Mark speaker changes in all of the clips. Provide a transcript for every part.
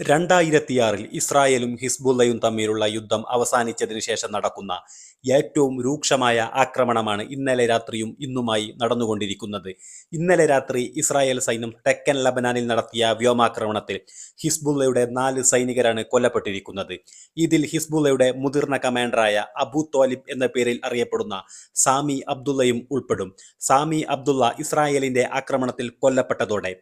Speaker 1: രണ്ടായിരത്തിയാറിൽ ഇസ്രായേലും ഹിസ്ബുള്ളയും തമ്മിലുള്ള യുദ്ധം അവസാനിച്ചതിന് ശേഷം നടക്കുന്ന ഏറ്റവും രൂക്ഷമായ ആക്രമണമാണ് ഇന്നലെ രാത്രിയും ഇന്നുമായി നടന്നുകൊണ്ടിരിക്കുന്നത്. ഇന്നലെ രാത്രി ഇസ്രായേൽ സൈന്യം തെക്കൻ ലബനാനിൽ നടത്തിയ വ്യോമാക്രമണത്തിൽ ഹിസ്ബുള്ളയുടെ നാല് സൈനികരാണ് കൊല്ലപ്പെട്ടിരിക്കുന്നത്. ഇതിൽ ഹിസ്ബുള്ളയുടെ മുതിർന്ന കമാൻഡറായ അബു തോലിബ് എന്ന പേരിൽ അറിയപ്പെടുന്ന സാമി അബ്ദുള്ളയും ഉൾപ്പെടും. സാമി അബ്ദുള്ള ഇസ്രായേലിന്റെ ആക്രമണത്തിൽ കൊല്ലപ്പെട്ടതോടെ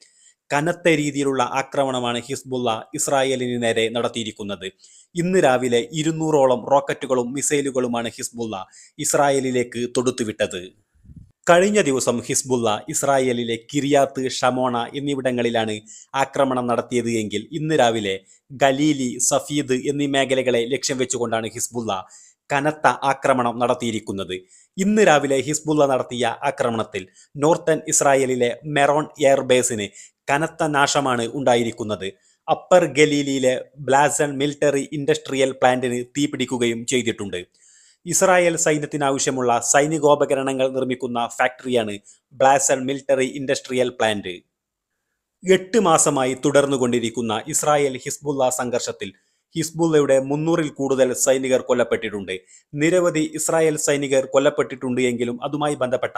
Speaker 1: കനത്ത രീതിയിലുള്ള ആക്രമണമാണ് ഹിസ്ബുള്ള ഇസ്രായേലിന് നേരെ നടത്തിയിരിക്കുന്നത്. ഇന്ന് രാവിലെ ഇരുന്നൂറോളം റോക്കറ്റുകളും മിസൈലുകളുമാണ് ഹിസ്ബുള്ള ഇസ്രായേലിലേക്ക് തൊടുത്തുവിട്ടത്. കഴിഞ്ഞ ദിവസം ഹിസ്ബുള്ള ഇസ്രായേലിലെ കിരിയാത്ത് ഷമോണ എന്നിവിടങ്ങളിലാണ് ആക്രമണം നടത്തിയത് എങ്കിൽ ഇന്ന് രാവിലെ ഗലീലി സഫീദ് എന്നീ മേഖലകളെ ലക്ഷ്യം വെച്ചുകൊണ്ടാണ് ഹിസ്ബുള്ള കനത്ത ആക്രമണം നടത്തിയിരിക്കുന്നത്. ഇന്ന് രാവിലെ ഹിസ്ബുള്ള നടത്തിയ ആക്രമണത്തിൽ നോർത്തൻ ഇസ്രായേലിലെ മെറോൺ എയർബേസിന് കനത്ത നാശമാണ് ഉണ്ടായിരിക്കുന്നത്. അപ്പർ ഗലീലിയിലെ ബ്ലാസൺ മിലിറ്ററി ഇൻഡസ്ട്രിയൽ പ്ലാന്റിന് തീപിടിക്കുകയും ചെയ്തിട്ടുണ്ട്. ഇസ്രായേൽ സൈന്യത്തിനാവശ്യമുള്ള സൈനികോപകരണങ്ങൾ നിർമ്മിക്കുന്ന ഫാക്ടറിയാണ് ബ്ലാസൺ മിലിറ്ററി ഇൻഡസ്ട്രിയൽ പ്ലാന്റ്. എട്ട് മാസമായി തുടർന്നുകൊണ്ടിരിക്കുന്ന ഇസ്രായേൽ ഹിസ്ബുള്ള സംഘർഷത്തിൽ ഹിസ്ബുള്ളയുടെ മുന്നൂറിൽ കൂടുതൽ സൈനികർ കൊല്ലപ്പെട്ടിട്ടുണ്ട്. നിരവധി ഇസ്രായേൽ സൈനികർ കൊല്ലപ്പെട്ടിട്ടുണ്ട് എങ്കിലും അതുമായി ബന്ധപ്പെട്ട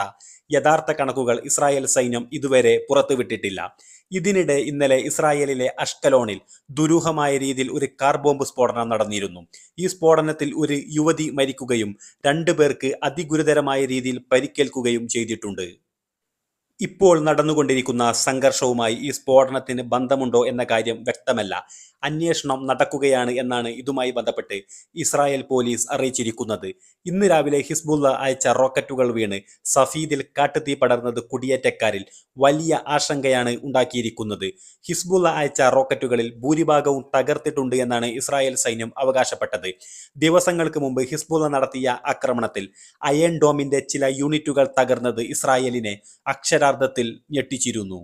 Speaker 1: യഥാർത്ഥ കണക്കുകൾ ഇസ്രായേൽ സൈന്യം ഇതുവരെ പുറത്തുവിട്ടിട്ടില്ല. ഇതിനിടെ ഇന്നലെ ഇസ്രായേലിലെ അഷ്കലോണിൽ ദുരൂഹമായ രീതിയിൽ ഒരു കാർ ബോംബ് സ്ഫോടനം നടന്നിരുന്നു. ഈ സ്ഫോടനത്തിൽ ഒരു യുവതി മരിക്കുകയും രണ്ടുപേർക്ക് അതിഗുരുതരമായ രീതിയിൽ പരിക്കേൽക്കുകയും ചെയ്തിട്ടുണ്ട്. ഇപ്പോൾ നടന്നുകൊണ്ടിരിക്കുന്ന സംഘർഷവുമായി ഈ സ്ഫോടനത്തിന് ബന്ധമുണ്ടോ എന്ന കാര്യം വ്യക്തമല്ല. അന്വേഷണം നടക്കുകയാണ് എന്നാണ് ഇതുമായി ബന്ധപ്പെട്ട് ഇസ്രായേൽ പോലീസ് അറിയിച്ചിരിക്കുന്നത്. ഇന്ന് രാവിലെ ഹിസ്ബുള്ള അയച്ച റോക്കറ്റുകൾ വീണ് സഫീദിൽ കാട്ടുതീ പടർന്നത് കുടിയേറ്റക്കാരിൽ വലിയ ആശങ്കയാണ് ഉണ്ടാക്കിയിരിക്കുന്നത്. ഹിസ്ബുള്ള അയച്ച റോക്കറ്റുകളിൽ ഭൂരിഭാഗവും തകർത്തിട്ടുണ്ട് എന്നാണ് ഇസ്രായേൽ സൈന്യം അവകാശപ്പെട്ടത്. ദിവസങ്ങൾക്ക് മുമ്പ് ഹിസ്ബുള്ള നടത്തിയ ആക്രമണത്തിൽ അയൺ ഡോമിന്റെ ചില യൂണിറ്റുകൾ തകർന്നത് ഇസ്രായേലിനെ അക്ഷരാർത്ഥത്തിൽ ഞെട്ടിച്ചിരുന്നു.